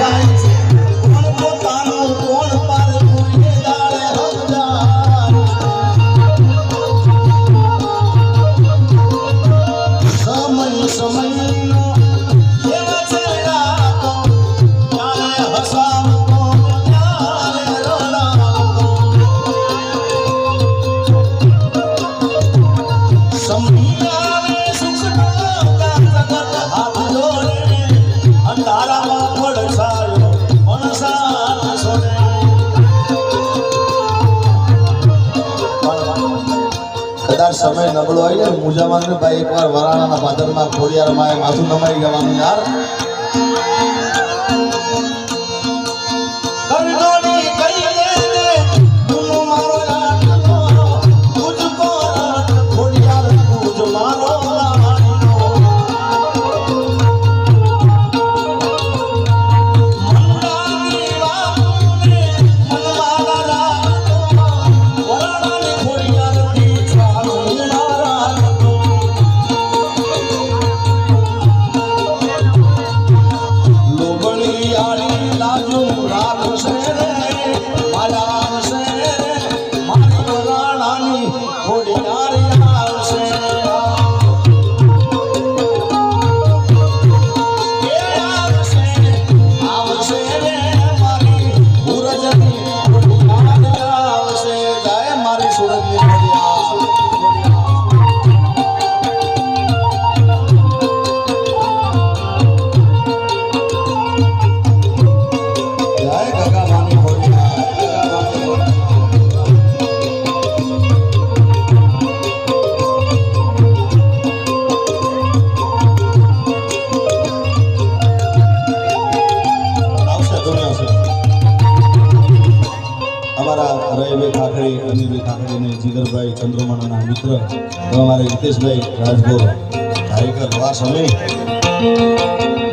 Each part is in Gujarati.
થાય કદાચ સમય નબળો હોય ને મુજામાં ભાઈ એકવાર વરાણાના ભાદરમાં ખોડિયારમાં માથું નમાઈ જવાનું યાર. મિત્ર તો અમારા હિતેશભાઈ રાજગોર કાર્યકર વાસ સમય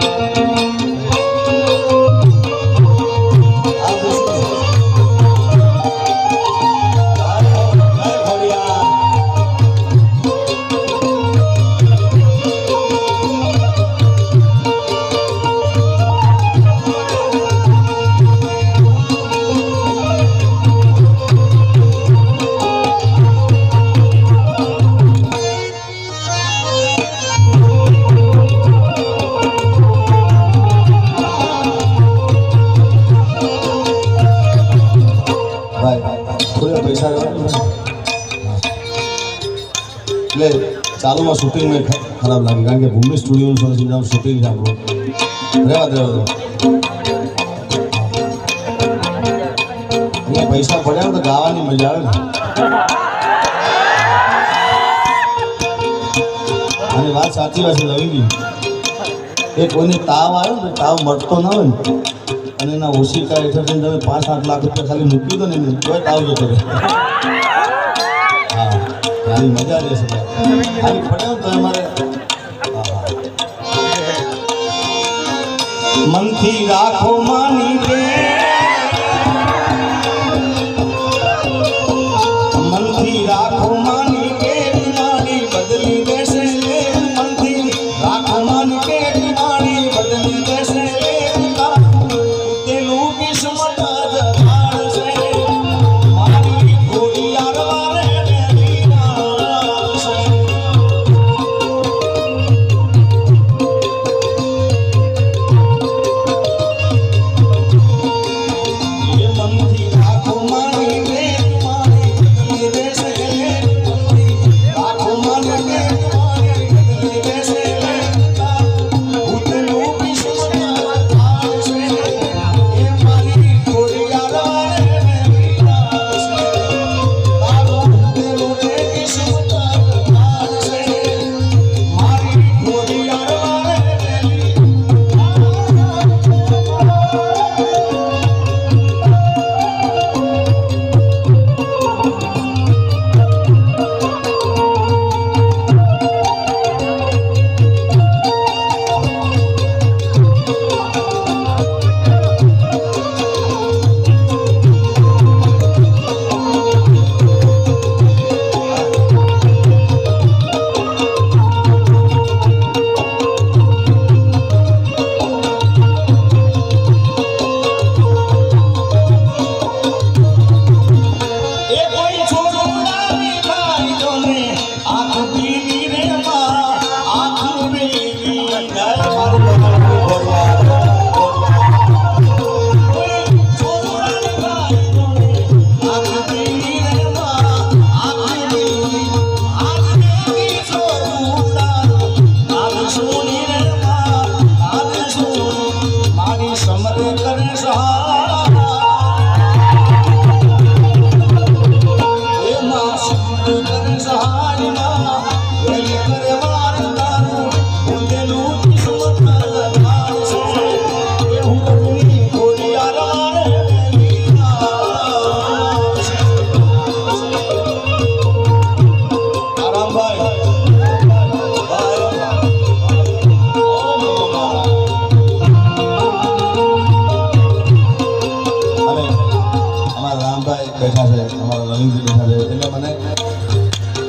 એટલે ચાલુમાં શૂટિંગ મેં ખરાબ લાગે. કારણ કે ભૂમિ સ્ટુડિયોનું સરસ મજાનું શૂટિંગ આપણું. રહેવા દેવા અહીંયા પૈસા પડ્યા તો ગાવાની મજા આવે ને. અને વાત સાચી વાત છે રવિની એ કોઈને તાવ આવ્યો ને તાવ મળતો ના હોય ને. અને એના ઓશિકા હેઠળ જઈને તમે પાંચ આઠ લાખ રૂપિયા ખાલી મૂકી દો ને તોય તાવ જતો હા. આની મજા લેશે આવી પડ્યો તો અમારે. મનથી રાખો માની બે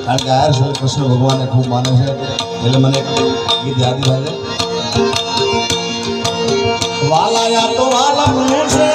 કારણ કે આયર છે, કૃષ્ણ ભગવાનને ખૂબ માને છે. એટલે મને ગીત યાદ થાય છે.